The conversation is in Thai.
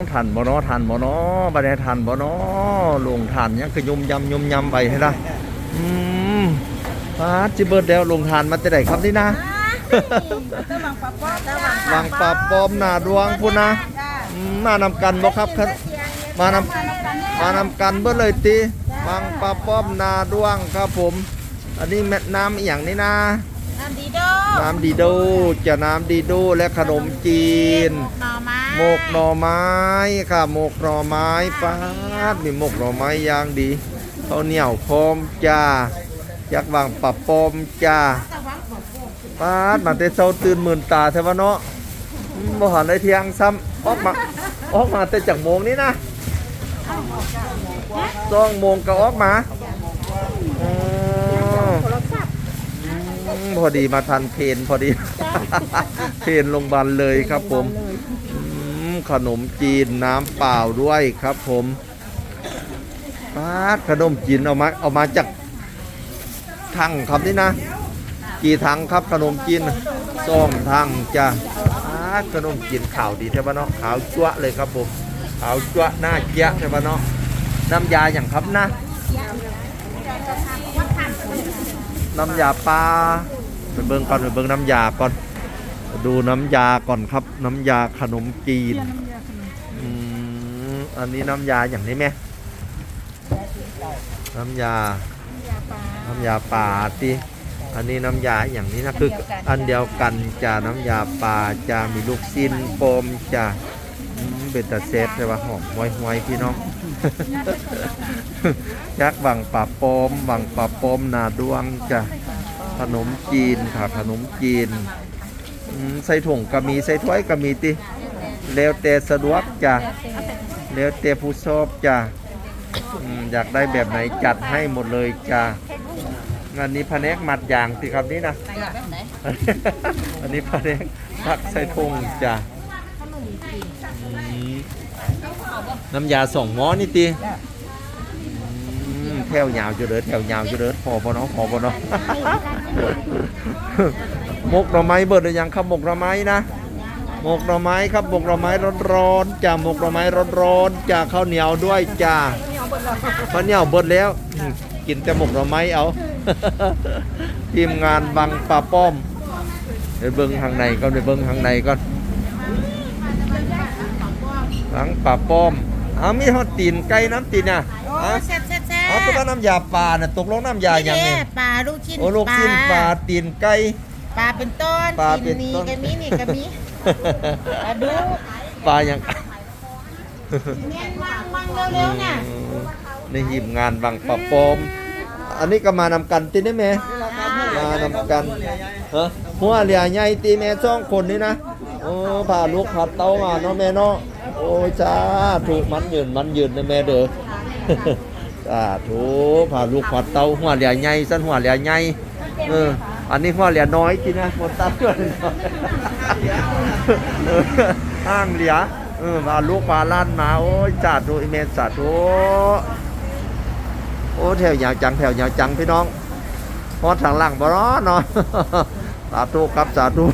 ทันบ่เนาะทันบ่เนาะบัดนี้ทันบ่เนาะลงทันยังคือยุมยำยุมยำไปให้ได้อืมปาดจิเบิดแล้วลงทานมาแต่ไหนครับนี่นะตะวังปะป๊อตะวังวางปลาปลอมหน้าดวงพุ่นนะอืมมานำกันบ่ครับครับมานำมานำกันเบิดเลยติวางปลาปลอมหน้าดวงครับผม อันนี้แม่น้ำอหย่างนี้นะน้ำดีโด น้ำดีโดจะน้ำดีโดและขนมจีนหน่อไม้หมกหน่อไม้ค่ะ หมกหน่อไม้ป้าดมีหมกหน่อไม้ยางดีข้าวเหนียวพร้อมจ้ายักษ์วางปับปอมจ้าตะวังปะป๊อป้าดมาแต่เช้าตื่นหมื่นตาใช่ปะเนาะอืมบ่หันได้เที่ยงซ้ำออกมาออกมาแต่จากโมงนี้นะสองโมงก็ออกมาอืม พอดีมาทันเพนพอดี เพนลงพยาบันเลยครับผมอืมขนมจีนน้ำเปล่าด้วยครับผมปาดขนมจีนเอามาเอามาจากถังครับนี่นะ กี่ถังครับขนมจีนสองถังจ้ะปาดขนมจีนขาวดีใช่ปะเนาะขาวจั๊วะเลยครับผมขาวจั๊วะหน้าเจ๊ยะใช่ปะเนาะน้ำยาอย่างครับนะน้ำยาปลา ไปเบิ่งก่อนไปเบิ่งน้ำยาก่อน ดูน้ำยาก่อนครับ น้ำยาขนมจีนอืมอันนี้น้ำยาอย่างนี้ไหมน้ำยา น้ำยาป่าติอันนี้น้ำยาอย่างนี้นะคืออันเดียวกันจะน้ำยาป่าจะมีลูกชิ้นโปมจะเป็นตะเซฟใช่ปะหอมหวยหวยพี่น้องยักษ์บังป่าโปมบังป่าโปมนาดวงจะ ขนมจีนค่ะขนมจีนใส่ถุงก็มีใส่ถ้วยก็มีติแล้วแต่สะดวกจ้ะแล้วแต่ผู้ชอบจ้ะอยากได้แบบไหนจัดให้หมดเลยจ้ะงานนี้พแนกมัดยางติครับนี่นะอันนี้พแนกพักใส่ถุงจ้ะน้ำยาส่งหม้อนี่ติแถวยาวจะเด้อแถวยาวจะเด้อพอบ่เนาะพอบ่เนาะห มกหน่อไม้เบิดหรือยังครับหมกหน่อไม้นะหมกหน่อไม้ครับหมกหน่อไม้ร้อนๆจ้าหมกหน่อไม้ร้อนๆจ้าข้าวเหนียวด้วยจ้าข้าวเหนียวเบิดแล้ว กินแต่หมกหน่อไม้เอาทีมงานบังปลาป้อมเดี๋ยวเบิ้งทางในก็เดี๋ยวเบิ้งทางในก่อนบังปลาป้อมเอามีฮอดตีนไก่น้ำตีนอะอ้เอแซ่บ แซ่บแซ่บเอาตัวว่าน้ำยาปลาน่ะตกลงน้ำยาอย่างนี่นี้เด้ปลาลูกชิ้นโอ้ลูกชิ้นปลาตีนไก่ปลาเป็นต้นปลาเป็นนี่ต้นก็มีนี่ก็มีปลาดุปลาอย่างเงี้ยมังมังเร็วๆเนี่ยในหีบงานบางปะปอม อันนี้ก็มานำกันติได้ไหมมานำกันฮะหัวเหลี่ยใหญ่ตีแม่สองคนนี่นะโอ้พาลูกพาเต้ามาเนาะแม่เนาะโอ้ยจ้าถูกมันยืนมันยืนนะแม่เด้อ จ้าถูกพาลูกพาเตาหัวเหลี่ยใหญ่สั้นหัวเหลี่ยใหญ่เออ อันนี้หัวเหลี่ยน้อยจีนะคนตาเกินห้างเหลี่ยเออพาลูกพาล้านมาโอ้ยจ้าถูอีเมนสาธุโอ้แถวยาวจังแถวยาวจังพี่น้องพอทางหลังบ่ร้อนเนาะสาธุครับสาธุ